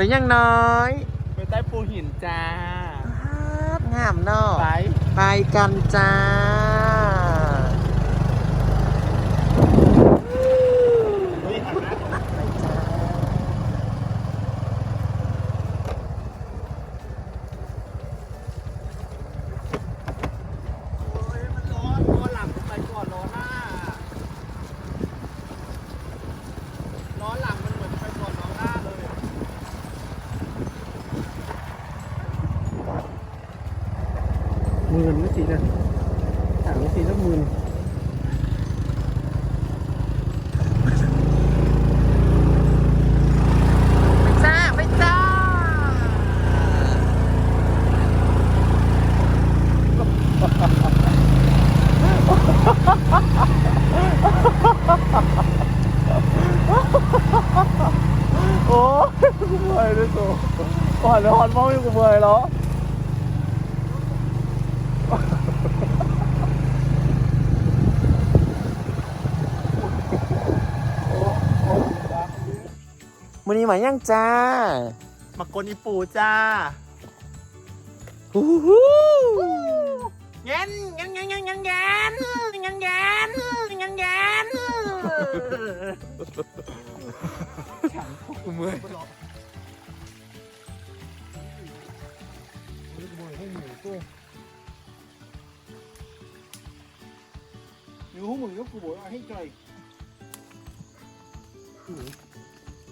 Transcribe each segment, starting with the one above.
เป็นยังน้อยไปใต้ภูหินจ้าครับงามเนาะไป ไปกันจ้า โอ้ยมันร้อนล้อหลังไปก่อนล้อหน้าล้อหลังมันเหมือนไปก่อนล้อหน้าเลย หมื่นไม่สินะถังไม่สิแล้วหมื่นไปจ้าไปจ้าโอ้ยกูเมื่อยด้วยตัวก่อนนอนมองอยู่กูเมื่อยแล้ว มือนี้หมายังจ้ามากนอีปูจ้าฮู้ฮู้เงี้ยเงี้ยเงี้ยเงี้ยเงี้ยเงี้ยเงี้ยเงี้ยเงี้ยเงี้ยกูเมื่อยอยู่หูมึงก็กูบอกว่าให้ใจ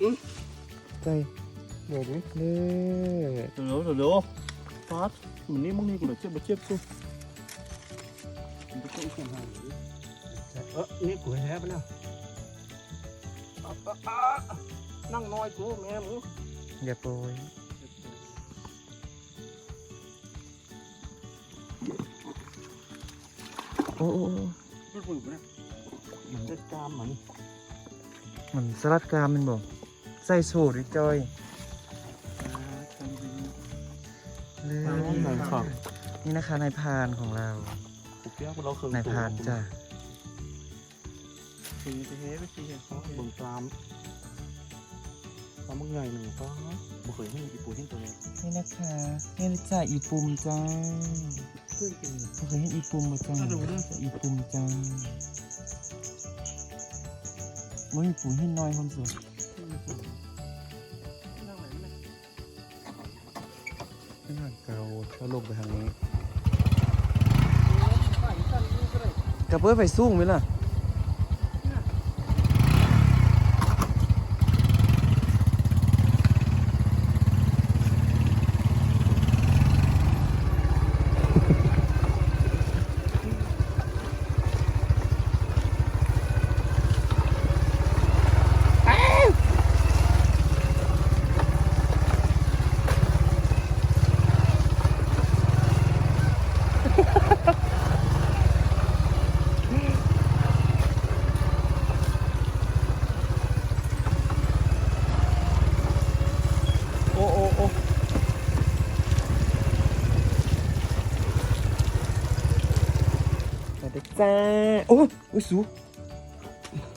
ใหญ่ตึ๊บก็มันนี้จุกไปรถใจเดี๋ยวดินี่เดี๋ยวเดี๋ยวเดี๋ยวฟาสมันนี่มึงนี่กูเลยเจ็บมาเจ็บกูมันก็ต้องหาเออนี่กูแท้ปะเนี่ยนั่งน้อยกูแม่มึงอย่าโปรยโอ้โอ้โอ้รถมึงปะเนี่ยมันจะกามมันมันสลัดกรามแมันบอกใส่สูตรอีกจอยนี่นะคะนายพานของเราเรานายพานจ้ะสีเทไปสีเห็นเขาเบึงตามแล้วมึงไงหนึ่งก็บุกเห็นอีปูเห็นตัวนี้นี่นะคะนี่จ้ะอีปุ่มจ้าบุกเห็นอีปุ่มมาจ้าอีปุ่มจ้ามันอีปูเห็นน้อยคนสุด แล้วลงไปทางนี้กระเพื่อไปสูงไหมล่ะ จ้า โอ้ยอุ้ยสู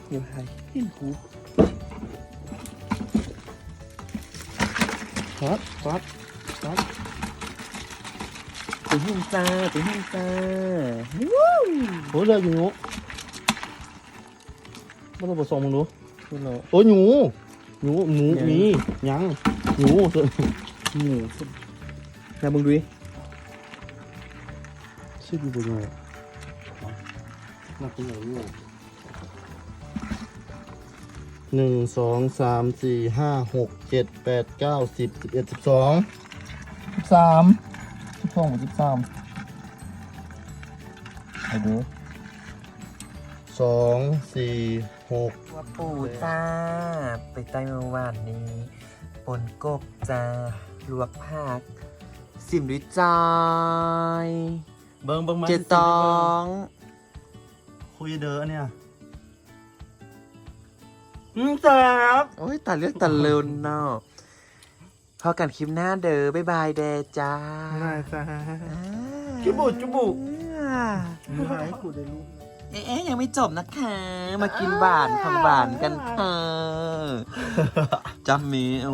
เดี๋ยวหายเห็นหูครับครับครับตัวหิ้งจ้าตัวหิ้งจ้าโอ้ยเลยอยู่หนูมันต้องผสมมึงดูคุณเราโอ้ยหนูหนูหนูมียังหนูส่วนหมูสุดนะมึงดูดิชื่ออยู่ บนไหนนักตัวใหญ่เนี่ยหนึ่งสองสามสี่ห้าหกเจ็ดแปดเก้าสิบสิบเอ็ดสิบสองสิบสามสิบสองสิบสามไปดูสองสี่หกว่าปูจ้า ไปใต้เมื่อวานนี้ปนกบจ้าลวกผักสิมด้วยจอยเบิ้งเบิ้งมาเจตอง คุยเด้อเนี่ยอืมแซ่บโอ้ยตัดเลือกตัดเร็วเนาะพอกันคลิปหน้าเด้อบ๊ายบายเดจ้าน่าจ้าอ่าจุบุจุบุอ่ามึงหายกูได้รู้ เอ๊ะยังไม่จบนะคะ มากินหวานของหวานกันค่ะจำเมเอา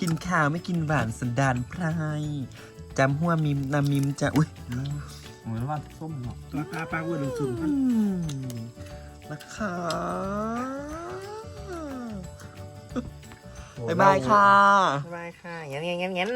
กินข้าวไม่กินหวานสันดานไพรจำหัวมิมนามิมจะอุ้ย ผมว่าส้มเนาะราคาปลาอ้วนสูงอืมนะคะบ๊ายบายค่ะ บ๊ายบายค่ะเงี้ยเงี้ยเงี้ย